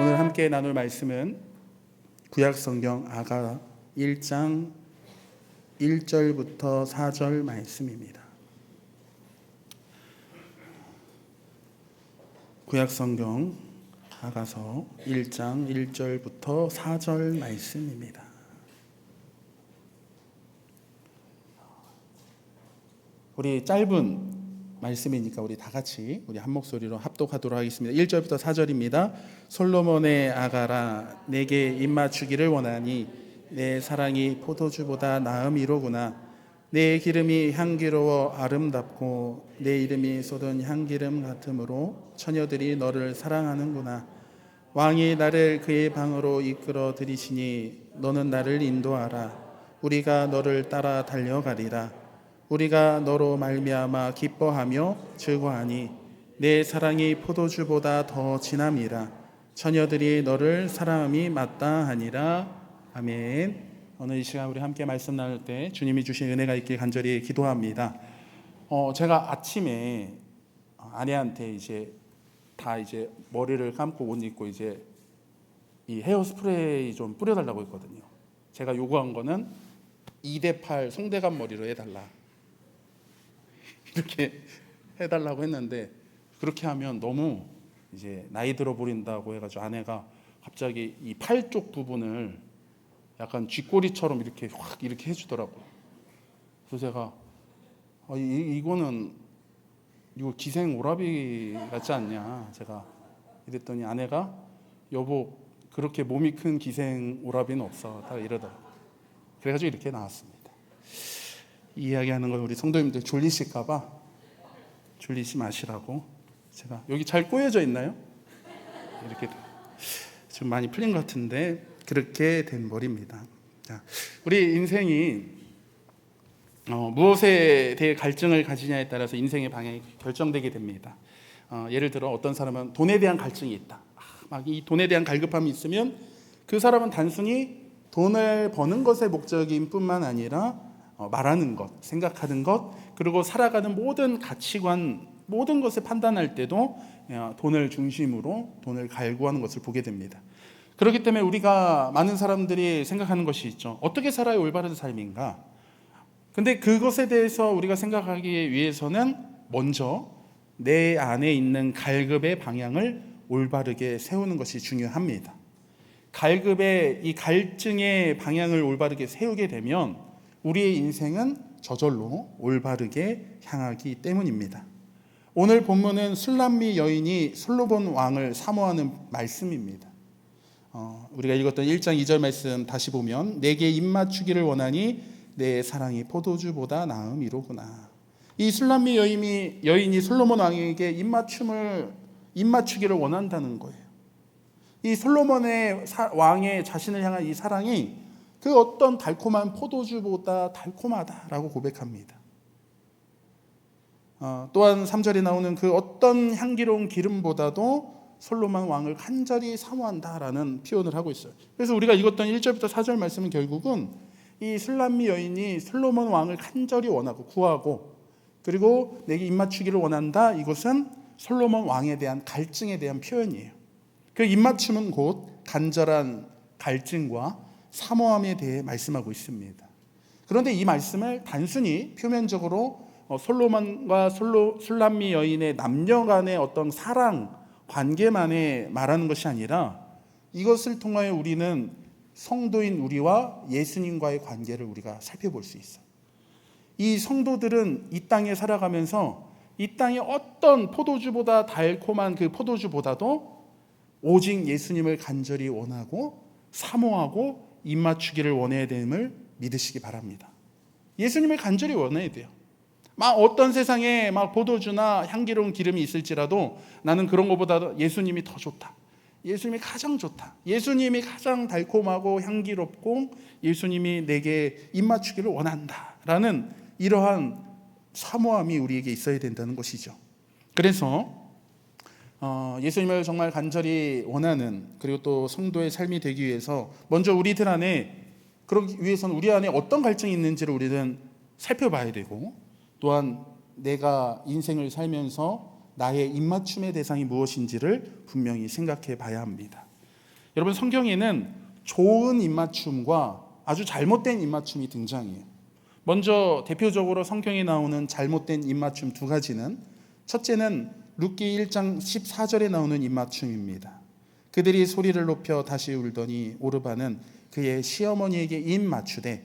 오늘 함께 나눌 말씀은 구약 성경 아가 1장 1절부터 4절 말씀입니다. 구약 성경 아가서 1장 1절부터 4절 말씀입니다. 우리 짧은 말씀이니까 우리 다 같이 우리 한 목소리로 합독하도록 하겠습니다. 1절부터 4절입니다. 솔로몬의 아가라 내게 입맞추기를 원하니 내 사랑이 포도주보다 나음이로구나 내 기름이 향기로워 아름답고 내 이름이 쏟은 향기름 같으므로 처녀들이 너를 사랑하는구나 왕이 나를 그의 방으로 이끌어 들이시니 너는 나를 인도하라 우리가 너를 따라 달려가리라 우리가 너로 말미암아 기뻐하며 즐거하니 내 사랑이 포도주보다 더 진함이라 처녀들이 너를 사랑함이 마땅하니라 아멘. 오늘 이 시간 우리 함께 말씀 나눌 때 주님이 주신 은혜가 있길 간절히 기도합니다. 어, 제가 아침에 아내한테 이제 다 이제 머리를 감고 옷 입고 이제 이 헤어 스프레이 좀 뿌려달라고 했거든요. 제가 요구한 거는 2대8 송대감 머리로 해달라. 이렇게 해달라고 했는데 그렇게 하면 너무 이제 나이 들어 보인다고 해가지고 아내가 갑자기 이 팔 쪽 부분을 약간 쥐꼬리처럼 이렇게 확 이렇게 해주더라고요. 그래서 제가 아, 이, 이거는 이거 기생 오라비 같지 않냐 제가 이랬더니 아내가 여보 그렇게 몸이 큰 기생 오라비는 없어 다 이러더라고. 그래가지고 이렇게 나왔습니다. 이 이야기하는 걸 우리 성도님들 졸리실까봐 졸리지 마시라고 제가 여기 잘 꼬여져 있나요? 이렇게 좀 많이 풀린 것 같은데 그렇게 된 머리입니다. 자, 우리 인생이 어, 무엇에 대해 갈증을 가지냐에 따라서 인생의 방향이 결정되게 됩니다. 어, 예를 들어 어떤 사람은 돈에 대한 갈증이 있다. 아, 막이 돈에 대한 갈급함이 있으면 그 사람은 단순히 돈을 버는 것의 목적인 뿐만 아니라 어, 말하는 것, 생각하는 것, 그리고 살아가는 모든 가치관, 모든 것을 판단할 때도 어, 돈을 중심으로 돈을 갈구하는 것을 보게 됩니다. 그렇기 때문에 우리가 많은 사람들이 생각하는 것이 있죠. 어떻게 살아야 올바른 삶인가? 근데 그것에 대해서 우리가 생각하기 위해서는 먼저 내 안에 있는 갈급의 방향을 올바르게 세우는 것이 중요합니다. 갈급의 이 갈증의 방향을 올바르게 세우게 되면 우리의 인생은 저절로 올바르게 향하기 때문입니다. 오늘 본문은 술람미 여인이 솔로몬 왕을 사모하는 말씀입니다. 어, 우리가 읽었던 1장 2절 말씀 다시 보면 내게 입맞추기를 원하니 내 사랑이 포도주보다 나음이로구나. 이 술람미 여인이 여인이 솔로몬 왕에게 입맞춤을 입맞추기를 원한다는 거예요. 이 솔로몬의 사, 왕의 자신을 향한 이 사랑이 그 어떤 달콤한 포도주보다 달콤하다라고 고백합니다. 어, 또한 3절에 나오는 그 어떤 향기로운 기름보다도 솔로몬 왕을 간절히 사모한다라는 표현을 하고 있어요. 그래서 우리가 읽었던 1절부터 4절 말씀은 결국은 이 술람미 여인이 솔로몬 왕을 간절히 원하고 구하고 그리고 내게 입맞추기를 원한다. 이것은 솔로몬 왕에 대한 갈증에 대한 표현이에요. 그 입맞춤은 곧 간절한 갈증과 사모함에 대해 말씀하고 있습니다. 그런데 이 말씀을 단순히 표면적으로 어, 솔로몬과 솔로, 술람미 여인의 남녀 간의 어떤 사랑 관계만에 말하는 것이 아니라 이것을 통하여 우리는 성도인 우리와 예수님과의 관계를 우리가 살펴볼 수 있어요. 이 성도들은 이 땅에 살아가면서 이 땅의 어떤 포도주보다 달콤한 그 포도주보다도 오직 예수님을 간절히 원하고 사모하고 입맞추기를 원해야 됨을 믿으시기 바랍니다. 예수님을 간절히 원해야 돼요. 막 어떤 세상에 막 포도주나 향기로운 기름이 있을지라도 나는 그런 것보다 예수님이 더 좋다. 예수님이 가장 좋다. 예수님이 가장 달콤하고 향기롭고 예수님이 내게 입맞추기를 원한다 라는 이러한 사모함이 우리에게 있어야 된다는 것이죠. 그래서 어, 예수님을 정말 간절히 원하는 그리고 또 성도의 삶이 되기 위해서 먼저 우리들 안에 그러기 위해서는 우리 안에 어떤 갈증이 있는지를 우리는 살펴봐야 되고 또한 내가 인생을 살면서 나의 입맞춤의 대상이 무엇인지를 분명히 생각해 봐야 합니다. 여러분 성경에는 좋은 입맞춤과 아주 잘못된 입맞춤이 등장해요. 먼저 대표적으로 성경에 나오는 잘못된 입맞춤 두 가지는 첫째는 룻기 1장 14절에 나오는 입맞춤입니다. 그들이 소리를 높여 다시 울더니 오르바는 그의 시어머니에게 입 맞추되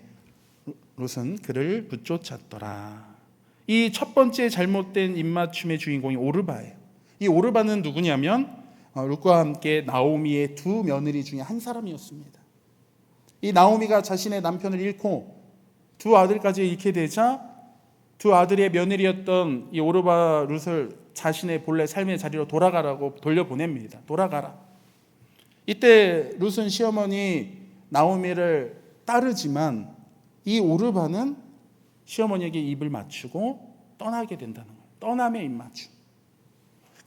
룻은 그를 붙쫓았더라. 이 첫 번째 잘못된 입맞춤의 주인공이 오르바예요. 이 오르바는 누구냐면 어, 룻과 함께 나오미의 두 며느리 중에 한 사람이었습니다. 이 나오미가 자신의 남편을 잃고 두 아들까지 잃게 되자 두 아들의 며느리였던 이 오르바 룻을 자신의 본래 삶의 자리로 돌아가라고 돌려보냅니다. 돌아가라. 이때 룻은 시어머니 나오미를 따르지만 이 오르바는 시어머니에게 입을 맞추고 떠나게 된다는 거예요. 떠남의 입맞춤.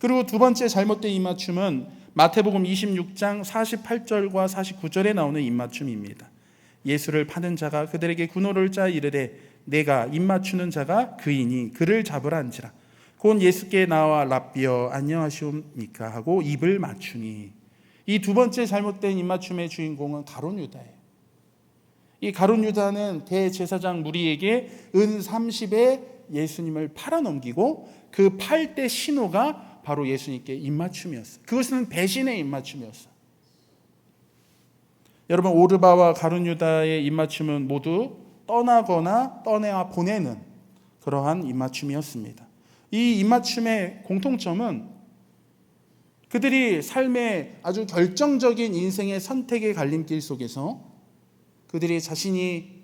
그리고 두 번째 잘못된 입맞춤은 마태복음 26장 48절과 49절에 나오는 입맞춤입니다. 예수를 파는 자가 그들에게 군호를 짜 이르되 내가 입맞추는 자가 그이니 그를 잡으라 한지라. 곧 예수께 나와 랍비어 안녕하시옵니까 하고 입을 맞추니 이 두 번째 잘못된 입맞춤의 주인공은 가론 유다예요. 이 가론 유다는 대제사장 무리에게 은 30에 예수님을 팔아 넘기고 그 팔 때 신호가 바로 예수님께 입맞춤이었어요. 그것은 배신의 입맞춤이었어요. 여러분 오르바와 가룟 유다의 입맞춤은 모두 떠나거나 떠내와 보내는 그러한 입맞춤이었습니다. 이 입맞춤의 공통점은 그들이 삶의 아주 결정적인 인생의 선택의 갈림길 속에서 그들이 자신이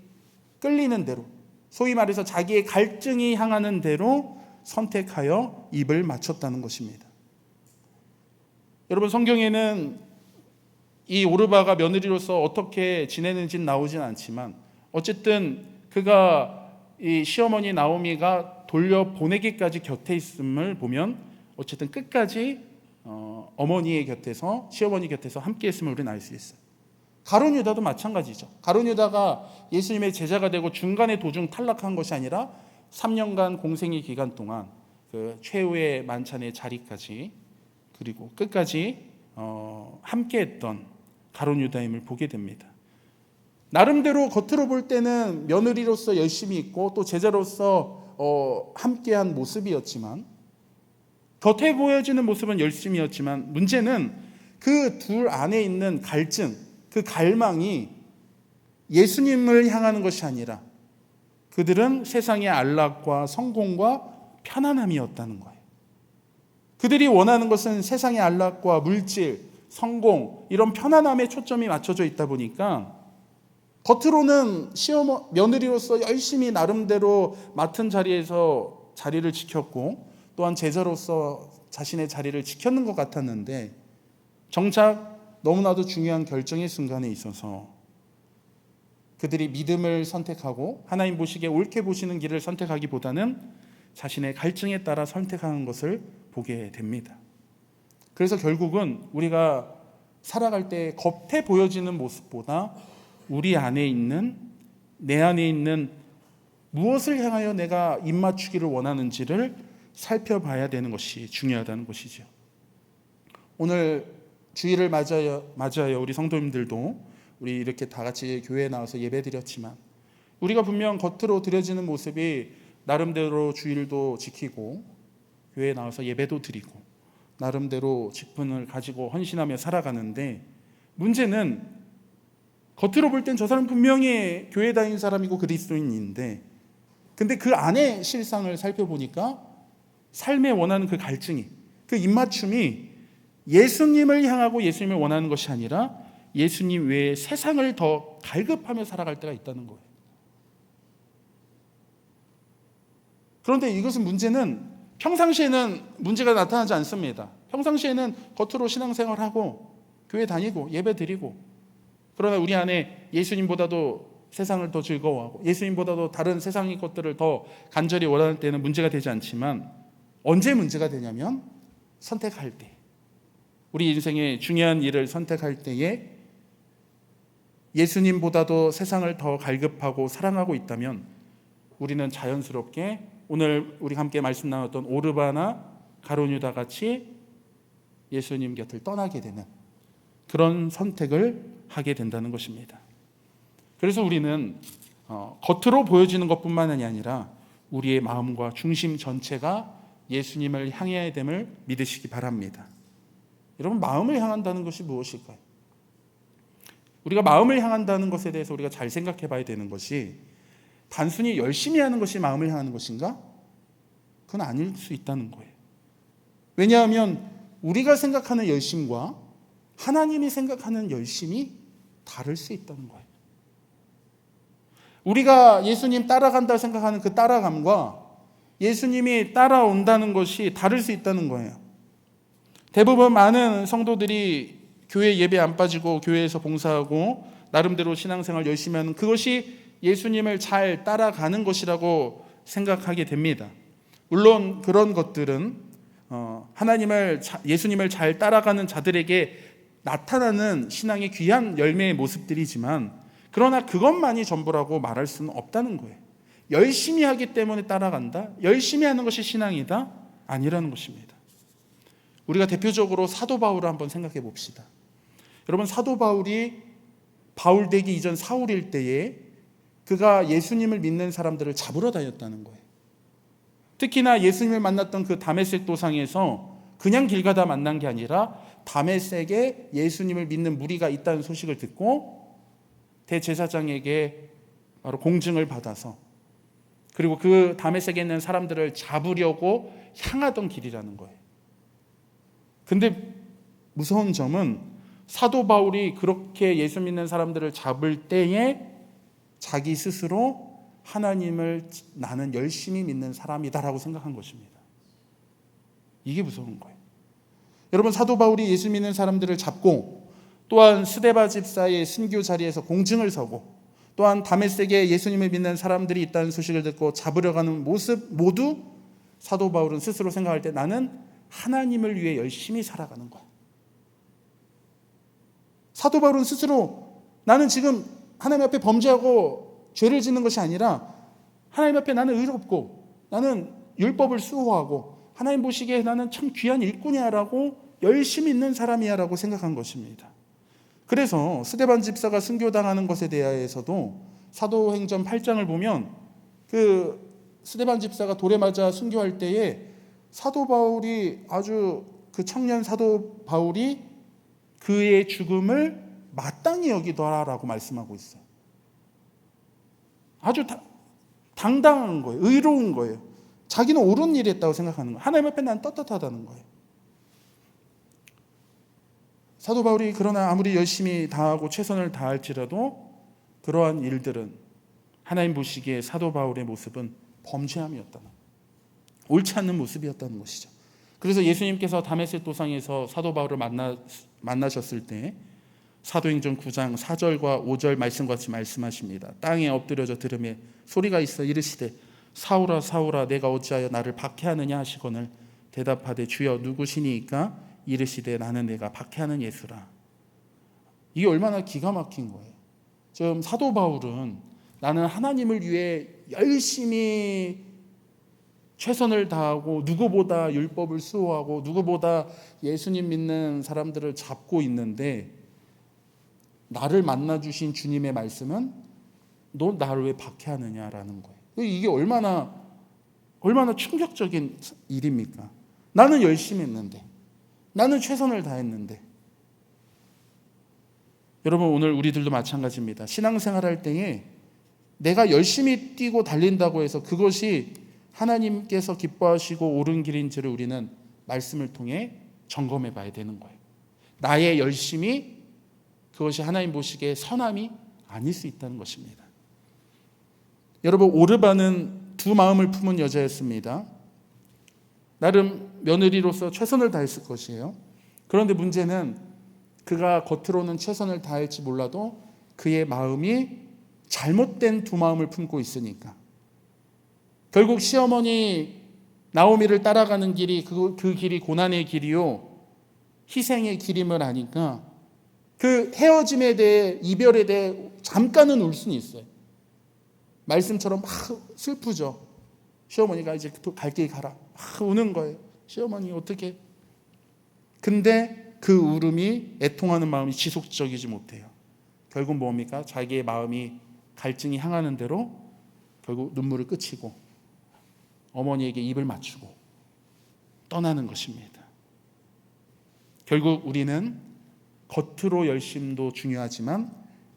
끌리는 대로 소위 말해서 자기의 갈증이 향하는 대로 선택하여 입을 맞췄다는 것입니다. 여러분 성경에는 이 오르바가 며느리로서 어떻게 지내는지는 나오진 않지만 어쨌든 그가 이 시어머니 나오미가 돌려 보내기까지 곁에 있음을 보면 어쨌든 끝까지 어, 어머니의 곁에서 시어머니 곁에서 함께 했음을 우리는 알 수 있어요. 가론 유다도 마찬가지죠. 가론 유다가 예수님의 제자가 되고 중간에 도중 탈락한 것이 아니라 3년간 공생의 기간 동안 그 최후의 만찬의 자리까지 그리고 끝까지 어, 함께했던 가론 유다임을 보게 됩니다. 나름대로 겉으로 볼 때는 며느리로서 열심히 있고 또 제자로서 어, 함께한 모습이었지만 겉에 보여지는 모습은 열심이었지만 문제는 그 둘 안에 있는 갈증, 그 갈망이 예수님을 향하는 것이 아니라 그들은 세상의 안락과 성공과 편안함이었다는 거예요. 그들이 원하는 것은 세상의 안락과 물질, 성공, 이런 편안함에 초점이 맞춰져 있다 보니까 겉으로는 시어머 며느리로서 열심히 나름대로 맡은 자리에서 자리를 지켰고 또한 제자로서 자신의 자리를 지켰는 것 같았는데 정작 너무나도 중요한 결정의 순간에 있어서 그들이 믿음을 선택하고 하나님 보시기에 옳게 보시는 길을 선택하기보다는 자신의 갈증에 따라 선택하는 것을 보게 됩니다. 그래서 결국은 우리가 살아갈 때 겉에 보여지는 모습보다 우리 안에 있는 내 안에 있는 무엇을 향하여 내가 입맞추기를 원하는지를 살펴봐야 되는 것이 중요하다는 것이죠. 오늘 주일을 맞아요, 맞아요. 우리 성도님들도 우리 이렇게 다 같이 교회에 나와서 예배 드렸지만 우리가 분명 겉으로 드려지는 모습이 나름대로 주일도 지키고 교회에 나와서 예배도 드리고 나름대로 직분을 가지고 헌신하며 살아가는데 문제는 겉으로 볼 땐 저 사람 분명히 교회 다니는 사람이고 그리스도인인데 근데 그 안에 실상을 살펴보니까 삶에 원하는 그 갈증이 그 입맞춤이 예수님을 향하고 예수님을 원하는 것이 아니라 예수님 외에 세상을 더 갈급하며 살아갈 때가 있다는 거예요. 그런데 이것은 문제는 평상시에는 문제가 나타나지 않습니다. 평상시에는 겉으로 신앙생활하고 교회 다니고 예배 드리고 그러나 우리 안에 예수님보다도 세상을 더 즐거워하고 예수님보다도 다른 세상의 것들을 더 간절히 원하는 때는 문제가 되지 않지만 언제 문제가 되냐면 선택할 때 우리 인생의 중요한 일을 선택할 때에 예수님보다도 세상을 더 갈급하고 사랑하고 있다면 우리는 자연스럽게 오늘 우리 함께 말씀 나눴던 오르바나 가론유다 같이 예수님 곁을 떠나게 되는 그런 선택을 하게 된다는 것입니다. 그래서 우리는 어, 겉으로 보여지는 것뿐만이 아니라 우리의 마음과 중심 전체가 예수님을 향해야 됨을 믿으시기 바랍니다. 여러분 마음을 향한다는 것이 무엇일까요? 우리가 마음을 향한다는 것에 대해서 우리가 잘 생각해 봐야 되는 것이 단순히 열심히 하는 것이 마음을 향하는 것인가? 그건 아닐 수 있다는 거예요. 왜냐하면 우리가 생각하는 열심과 하나님이 생각하는 열심이 다를 수 있다는 거예요. 우리가 예수님 따라간다 생각하는 그 따라감과 예수님이 따라온다는 것이 다를 수 있다는 거예요. 대부분 많은 성도들이 교회 예배 안 빠지고 교회에서 봉사하고 나름대로 신앙생활 열심히 하는 그것이 예수님을 잘 따라가는 것이라고 생각하게 됩니다. 물론 그런 것들은 어, 하나님을 예수님을 잘 따라가는 자들에게 나타나는 신앙의 귀한 열매의 모습들이지만 그러나 그것만이 전부라고 말할 수는 없다는 거예요. 열심히 하기 때문에 따라간다? 열심히 하는 것이 신앙이다? 아니라는 것입니다. 우리가 대표적으로 사도 바울을 한번 생각해 봅시다. 여러분 사도 바울이 바울 되기 이전 사울일 때에 그가 예수님을 믿는 사람들을 잡으러 다녔다는 거예요. 특히나 예수님을 만났던 그 다메섹 도상에서 그냥 길 가다 만난 게 아니라 다메섹에 예수님을 믿는 무리가 있다는 소식을 듣고 대제사장에게 바로 공증을 받아서 그리고 그 다메섹에 있는 사람들을 잡으려고 향하던 길이라는 거예요. 근데 무서운 점은 사도 바울이 그렇게 예수 믿는 사람들을 잡을 때에 자기 스스로 하나님을 나는 열심히 믿는 사람이다라고 생각한 것입니다. 이게 무서운 거예요. 여러분 사도 바울이 예수 믿는 사람들을 잡고 또한 스데바 집사의 순교 자리에서 공증을 서고 또한 다메섹에 예수님을 믿는 사람들이 있다는 소식을 듣고 잡으려 가는 모습 모두 사도 바울은 스스로 생각할 때 나는 하나님을 위해 열심히 살아가는 거야. 사도 바울은 스스로 나는 지금 하나님 앞에 범죄하고 죄를 짓는 것이 아니라 하나님 앞에 나는 의롭고 나는 율법을 수호하고 하나님 보시기에 나는 참 귀한 일꾼이야라고 열심히 있는 사람이야라고 생각한 것입니다. 그래서 스데반 집사가 순교당하는 것에 대해서도 사도행전 8장을 보면 그 스데반 집사가 돌에 맞아 순교할 때에 사도 바울이 아주 그 청년 사도 바울이 그의 죽음을 마땅히 여기더라라고 말씀하고 있어요. 아주 다, 당당한 거예요. 의로운 거예요. 자기는 옳은 일을 했다고 생각하는 거예요. 하나님 앞에 난 떳떳하다는 거예요. 사도 바울이 그러나 아무리 열심히 다하고 최선을 다할지라도 그러한 일들은 하나님 보시기에 사도 바울의 모습은 범죄함이었다는 옳지 않는 모습이었다는 것이죠. 그래서 예수님께서 다메섹 도상에서 사도 바울을 만나 만나셨을 때 사도행전 9장 4절과 5절 말씀과 같이 말씀하십니다. 땅에 엎드려져 들음에 소리가 있어 이르시되 사울아 사울아 내가 어찌하여 나를 박해하느냐 하시거늘 대답하되 주여 누구시니까 이르시되 나는 내가 박해하는 예수라. 이게 얼마나 기가 막힌 거예요. 지금 사도 바울은 나는 하나님을 위해 열심히 최선을 다하고 누구보다 율법을 수호하고 누구보다 예수님 믿는 사람들을 잡고 있는데 나를 만나 주신 주님의 말씀은 너 나를 왜 박해하느냐라는 거예요. 이게 얼마나 얼마나 충격적인 일입니까? 나는 열심히 했는데 나는 최선을 다했는데. 여러분 오늘 우리들도 마찬가지입니다. 신앙생활 할 때에 내가 열심히 뛰고 달린다고 해서 그것이 하나님께서 기뻐하시고 옳은 길인지를 우리는 말씀을 통해 점검해 봐야 되는 거예요. 나의 열심이 그것이 하나님 보시기에 선함이 아닐 수 있다는 것입니다. 여러분 오르바는 두 마음을 품은 여자였습니다. 나름 며느리로서 최선을 다했을 것이에요. 그런데 문제는 그가 겉으로는 최선을 다할지 몰라도 그의 마음이 잘못된 두 마음을 품고 있으니까. 결국 시어머니 나오미를 따라가는 길이 그, 그 길이 고난의 길이요. 희생의 길임을 아니까 그 헤어짐에 대해 이별에 대해 잠깐은 울 수는 있어요. 말씀처럼 막 슬프죠. 시어머니가 이제 갈 길 가라. 막 우는 거예요. 시어머니 어떻게? 근데 그 울음이 애통하는 마음이 지속적이지 못해요. 결국 뭡니까? 자기의 마음이 갈증이 향하는 대로 결국 눈물을 그치고 어머니에게 입을 맞추고 떠나는 것입니다. 결국 우리는 겉으로 열심도 중요하지만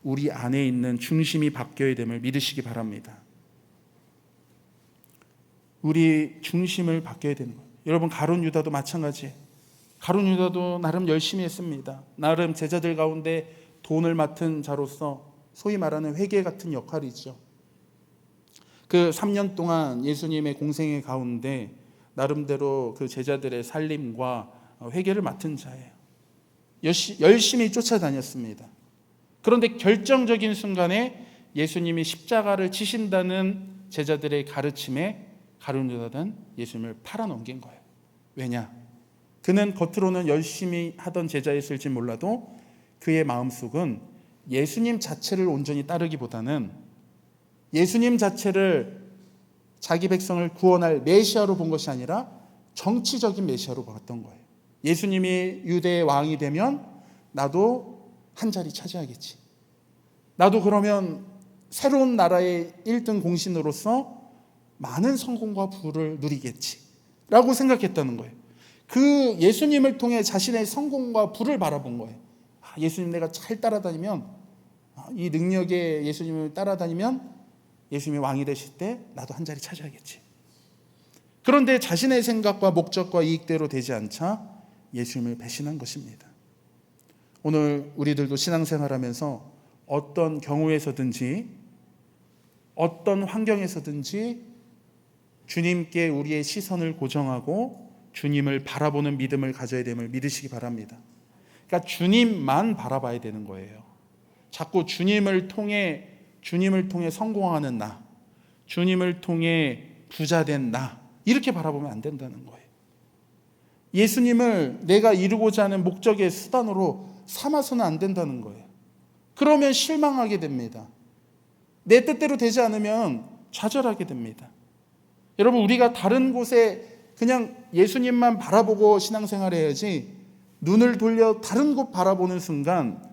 우리 안에 있는 중심이 바뀌어야 됨을 믿으시기 바랍니다. 우리 중심을 바뀌어야 되는 거예요. 여러분 가론 유다도 마찬가지. 가론 유다도 나름 열심히 했습니다. 나름 제자들 가운데 돈을 맡은 자로서 소위 말하는 회계 같은 역할이죠. 그 3년 동안 예수님의 공생의 가운데 나름대로 그 제자들의 살림과 회계를 맡은 자예요. 열심히 쫓아다녔습니다. 그런데 결정적인 순간에 예수님이 십자가를 치신다는 제자들의 가르침에 가룟 유다는 예수님을 팔아넘긴 거예요. 왜냐? 그는 겉으로는 열심히 하던 제자였을지 몰라도 그의 마음속은 예수님 자체를 온전히 따르기보다는 예수님 자체를 자기 백성을 구원할 메시아로 본 것이 아니라 정치적인 메시아로 봤던 거예요. 예수님이 유대의 왕이 되면 나도 한 자리 차지하겠지. 나도 그러면 새로운 나라의 1등 공신으로서 많은 성공과 부를 누리겠지. 라고 생각했다는 거예요. 그 예수님을 통해 자신의 성공과 부를 바라본 거예요. 아, 예수님 내가 잘 따라다니면, 아, 이 능력의 예수님을 따라다니면 예수님이 왕이 되실 때 나도 한 자리 차지하겠지. 그런데 자신의 생각과 목적과 이익대로 되지 않자 예수님을 배신한 것입니다. 오늘 우리들도 신앙생활 하면서 어떤 경우에서든지 어떤 환경에서든지 주님께 우리의 시선을 고정하고 주님을 바라보는 믿음을 가져야 됨을 믿으시기 바랍니다. 그러니까 주님만 바라봐야 되는 거예요. 자꾸 주님을 통해 주님을 통해 성공하는 나, 주님을 통해 부자된 나 이렇게 바라보면 안 된다는 거예요. 예수님을 내가 이루고자 하는 목적의 수단으로 삼아서는 안 된다는 거예요. 그러면 실망하게 됩니다. 내 뜻대로 되지 않으면 좌절하게 됩니다. 여러분, 우리가 다른 곳에 그냥 예수님만 바라보고 신앙생활 해야지 눈을 돌려 다른 곳 바라보는 순간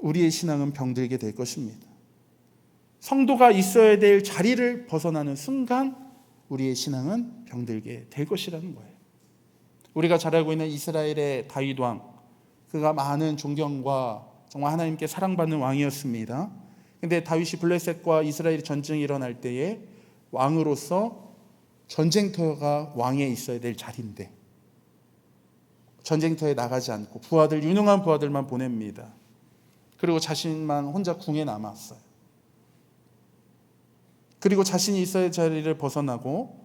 우리의 신앙은 병들게 될 것입니다. 성도가 있어야 될 자리를 벗어나는 순간 우리의 신앙은 병들게 될 것이라는 거예요. 우리가 잘 알고 있는 이스라엘의 다윗 왕, 그가 많은 존경과 정말 하나님께 사랑받는 왕이었습니다. 근데 다윗이 블레셋과 이스라엘이 전쟁이 일어날 때에 왕으로서 전쟁터가 왕에 있어야 될 자리인데 전쟁터에 나가지 않고 부하들 유능한 부하들만 보냅니다. 그리고 자신만 혼자 궁에 남았어요. 그리고 자신이 있어야 할 자리를 벗어나고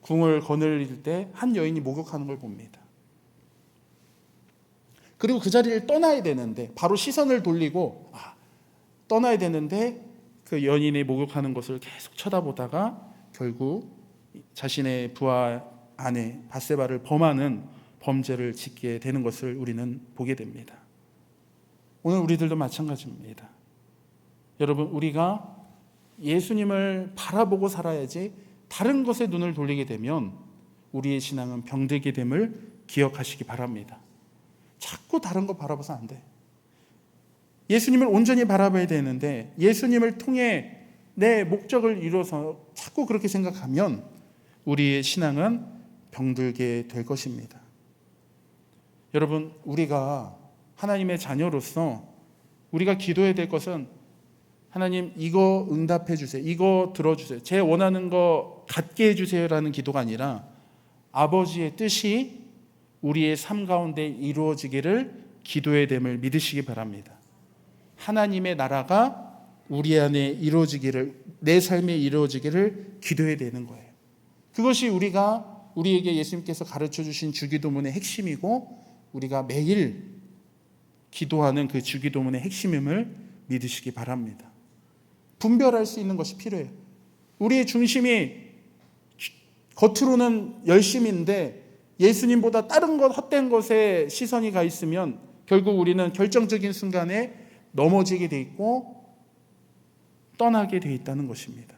궁을 거늘릴 때 한 여인이 목욕하는 걸 봅니다. 그리고 그 자리를 떠나야 되는데 바로 시선을 돌리고 아, 떠나야 되는데 그 연인의 목욕하는 것을 계속 쳐다보다가 결국 자신의 부하 아내 바세바를 범하는 범죄를 짓게 되는 것을 우리는 보게 됩니다. 오늘 우리들도 마찬가지입니다. 여러분 우리가 예수님을 바라보고 살아야지 다른 것에 눈을 돌리게 되면 우리의 신앙은 병들게 됨을 기억하시기 바랍니다. 자꾸 다른 거 바라봐서 안 돼. 예수님을 온전히 바라봐야 되는데 예수님을 통해 내 목적을 이뤄서 자꾸 그렇게 생각하면 우리의 신앙은 병들게 될 것입니다. 여러분, 우리가 하나님의 자녀로서 우리가 기도해야 될 것은 하나님 이거 응답해 주세요. 이거 들어주세요. 제 원하는 거 갖게 해주세요라는 기도가 아니라 아버지의 뜻이 우리의 삶 가운데 이루어지기를 기도의 됨을 믿으시기 바랍니다. 하나님의 나라가 우리 안에 이루어지기를 내 삶에 이루어지기를 기도해야 되는 거예요. 그것이 우리가 우리에게 예수님께서 가르쳐 주신 주기도문의 핵심이고 우리가 매일 기도하는 그 주기도문의 핵심임을 믿으시기 바랍니다. 분별할 수 있는 것이 필요해요. 우리의 중심이 겉으로는 열심인데 예수님보다 다른 것 헛된 것에 시선이 가 있으면 결국 우리는 결정적인 순간에 넘어지게 돼 있고 떠나게 돼 있다는 것입니다.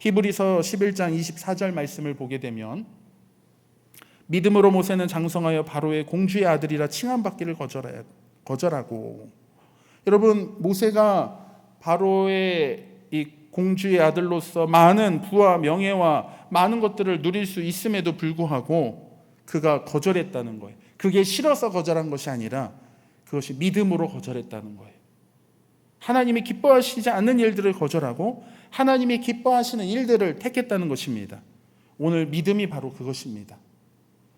히브리서 11장 24절 말씀을 보게 되면 믿음으로 모세는 장성하여 바로의 공주의 아들이라 칭함받기를 거절하고 여러분 모세가 바로의 이 공주의 아들로서 많은 부와 명예와 많은 것들을 누릴 수 있음에도 불구하고 그가 거절했다는 거예요. 그게 싫어서 거절한 것이 아니라 그것이 믿음으로 거절했다는 거예요. 하나님이 기뻐하시지 않는 일들을 거절하고 하나님이 기뻐하시는 일들을 택했다는 것입니다. 오늘 믿음이 바로 그것입니다.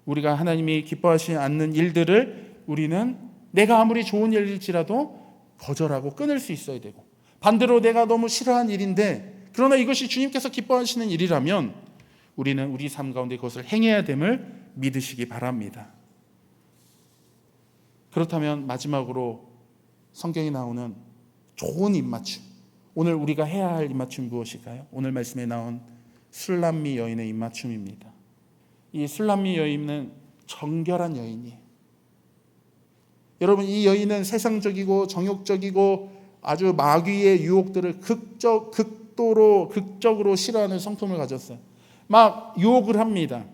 우리가 하나님이 기뻐하시지 않는 일들을 우리는 내가 아무리 좋은 일일지라도 거절하고 끊을 수 있어야 되고 반대로 내가 너무 싫어하는 일인데 그러나 이것이 주님께서 기뻐하시는 일이라면 우리는 우리 삶 가운데 그것을 행해야 됨을 믿으시기 바랍니다. 그렇다면 마지막으로 성경에 나오는 좋은 입맞춤. 오늘 우리가 해야 할 입맞춤 무엇일까요? 오늘 말씀에 나온 술람미 여인의 입맞춤입니다. 이 술람미 여인은 정결한 여인이에요. 여러분 이 여인은 세상적이고 정욕적이고 아주 마귀의 유혹들을 극적 극도로 극적으로 싫어하는 성품을 가졌어요. 막 유혹을 합니다.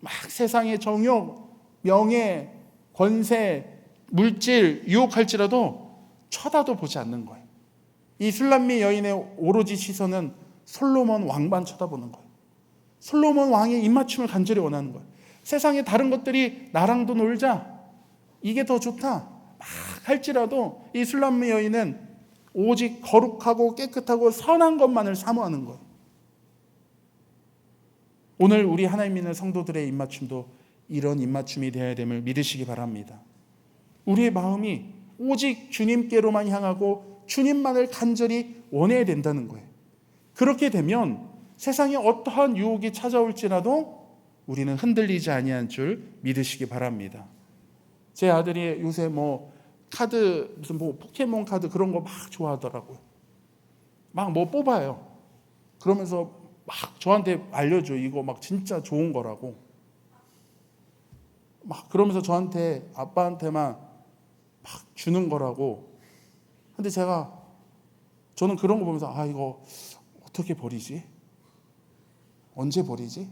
막 세상의 정욕, 명예, 권세, 물질 유혹할지라도 쳐다도 보지 않는 거예요. 이 술람미 여인의 오로지 시선은 솔로몬 왕만 쳐다보는 거예요. 솔로몬 왕의 입맞춤을 간절히 원하는 거예요. 세상의 다른 것들이 나랑도 놀자. 이게 더 좋다. 막 할지라도 이 술람미 여인은 오직 거룩하고 깨끗하고 선한 것만을 사모하는 거예요. 오늘 우리 하나님 믿는 성도들의 입맞춤도 이런 입맞춤이 되어야 됨을 믿으시기 바랍니다. 우리의 마음이 오직 주님께로만 향하고 주님만을 간절히 원해야 된다는 거예요. 그렇게 되면 세상에 어떠한 유혹이 찾아올지라도 우리는 흔들리지 아니한 줄 믿으시기 바랍니다. 제 아들이 요새 뭐 카드 무슨 뭐 포켓몬 카드 그런 거 막 좋아하더라고요. 막 뭐 뽑아요. 그러면서 막 저한테 알려줘. 이거 막 진짜 좋은 거라고. 막 그러면서 저한테 아빠한테만 막 주는 거라고. 근데 제가 저는 그런 거 보면서 아 이거 어떻게 버리지? 언제 버리지?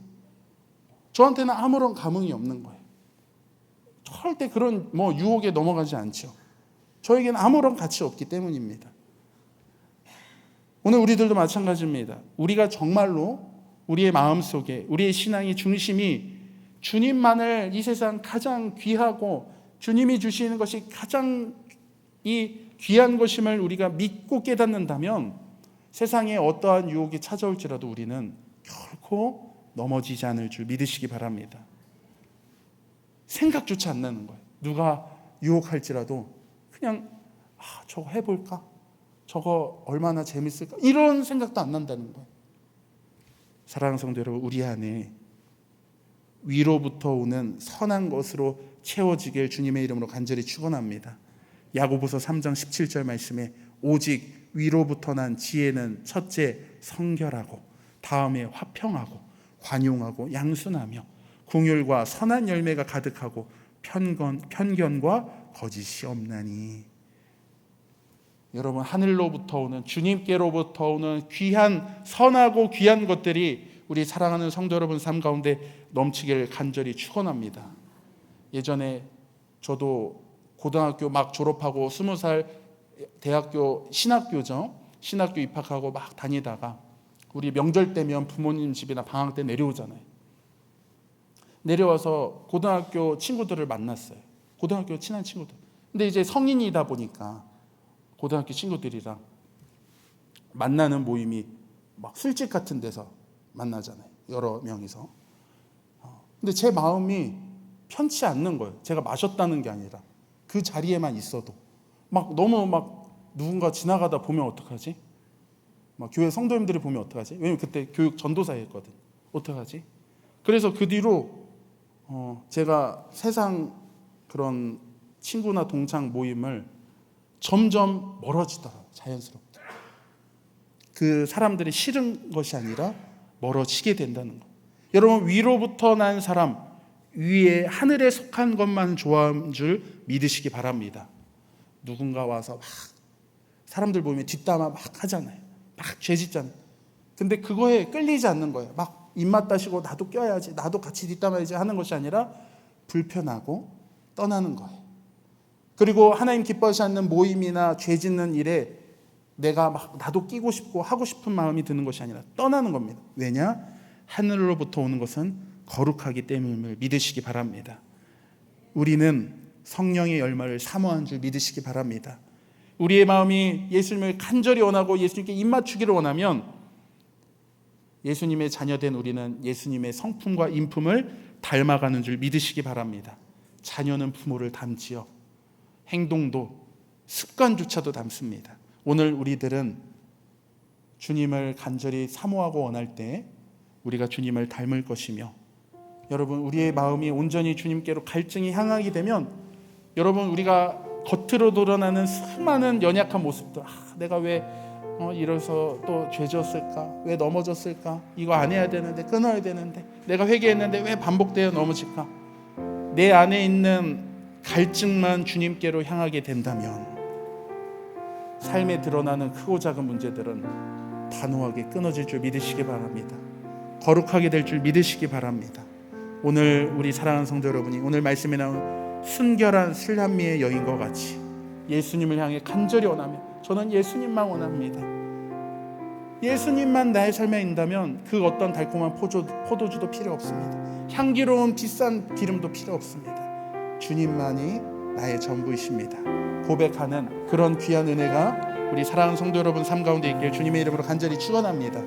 저한테는 아무런 감흥이 없는 거예요. 절대 그런 뭐 유혹에 넘어가지 않죠. 저에게는 아무런 가치 없기 때문입니다. 오늘 우리들도 마찬가지입니다. 우리가 정말로 우리의 마음 속에 우리의 신앙의 중심이 주님만을 이 세상 가장 귀하고 주님이 주시는 것이 가장 이 귀한 것임을 우리가 믿고 깨닫는다면 세상에 어떠한 유혹이 찾아올지라도 우리는 결코 넘어지지 않을 줄 믿으시기 바랍니다. 생각조차 안 나는 거예요. 누가 유혹할지라도 그냥 아, 저거 해볼까? 저거 얼마나 재밌을까? 이런 생각도 안 난다는 거예요. 사랑하는 성도 여러분, 우리 안에 위로부터 오는 선한 것으로 채워지길 주님의 이름으로 간절히 축원합니다. 야고보서 3장 17절 말씀에 오직 위로부터 난 지혜는 첫째 성결하고 다음에 화평하고 관용하고 양순하며 궁율과 선한 열매가 가득하고 편견 편견과 거짓이 없나니 여러분 하늘로부터 오는 주님께로부터 오는 귀한 선하고 귀한 것들이 우리 사랑하는 성도 여러분 삶 가운데 넘치기를 간절히 축원합니다. 예전에 저도 고등학교 막 졸업하고 스무 살 대학교 신학교죠. 신학교 입학하고 막 다니다가 우리 명절 때면 부모님 집이나 방학 때 내려오잖아요. 내려와서 고등학교 친구들을 만났어요. 고등학교 친한 친구들. 근데 이제 성인이다 보니까 고등학교 친구들이랑 만나는 모임이 막 술집 같은 데서 만나잖아요. 여러 명이서. 어, 근데 제 마음이 편치 않는 거예요. 제가 마셨다는 게 아니라 그 자리에만 있어도 막 너무 막 누군가 지나가다 보면 어떡하지? 막 교회 성도님들이 보면 어떡하지? 왜냐면 그때 교육 전도사였거든. 어떡하지? 그래서 그 뒤로 어 제가 세상 그런 친구나 동창 모임을 점점 멀어지더라고요. 자연스럽게. 그 사람들이 싫은 것이 아니라 멀어지게 된다는 거. 여러분 위로부터 난 사람 위에 하늘에 속한 것만 좋아하는 줄 믿으시기 바랍니다. 누군가 와서 막 사람들 보면 뒷담화 막 하잖아요. 막 죄짓잖아요. 근데 그거에 끌리지 않는 거예요. 막 입맛 다시고 나도 껴야지, 나도 같이 뒷담화야지 하는 것이 아니라 불편하고 떠나는 거예요. 그리고 하나님 기뻐하지 않는 모임이나 죄 짓는 일에 내가 막 나도 끼고 싶고 하고 싶은 마음이 드는 것이 아니라 떠나는 겁니다. 왜냐? 하늘로부터 오는 것은 거룩하기 때문을 믿으시기 바랍니다. 우리는 성령의 열매를 사모한 줄 믿으시기 바랍니다. 우리의 마음이 예수님을 간절히 원하고 예수님께 입맞추기를 원하면 예수님의 자녀된 우리는 예수님의 성품과 인품을 닮아가는 줄 믿으시기 바랍니다. 자녀는 부모를 닮지요. 행동도 습관조차도 닮습니다. 오늘 우리들은 주님을 간절히 사모하고 원할 때 우리가 주님을 닮을 것이며 여러분 우리의 마음이 온전히 주님께로 갈증이 향하게 되면 여러분 우리가 겉으로 드러나는 수많은 연약한 모습들 아, 내가 왜 어, 이래서 또 죄졌을까 왜 넘어졌을까 이거 안 해야 되는데 끊어야 되는데 내가 회개했는데 왜 반복되어 넘어질까 내 안에 있는 갈증만 주님께로 향하게 된다면 삶에 드러나는 크고 작은 문제들은 단호하게 끊어질 줄 믿으시기 바랍니다. 거룩하게 될 줄 믿으시기 바랍니다. 오늘 우리 사랑하는 성도 여러분이 오늘 말씀에 나온 순결한 슬람미의 여인과 같이 예수님을 향해 간절히 원하며 저는 예수님만 원합니다. 예수님만 나의 삶에 있다면 그 어떤 달콤한 포도, 포도주도 필요 없습니다. 향기로운 비싼 기름도 필요 없습니다. 주님만이 나의 전부이십니다. 고백하는 그런 귀한 은혜가 우리 사랑하는 성도 여러분 삶 가운데 있길 주님의 이름으로 간절히 축원합니다.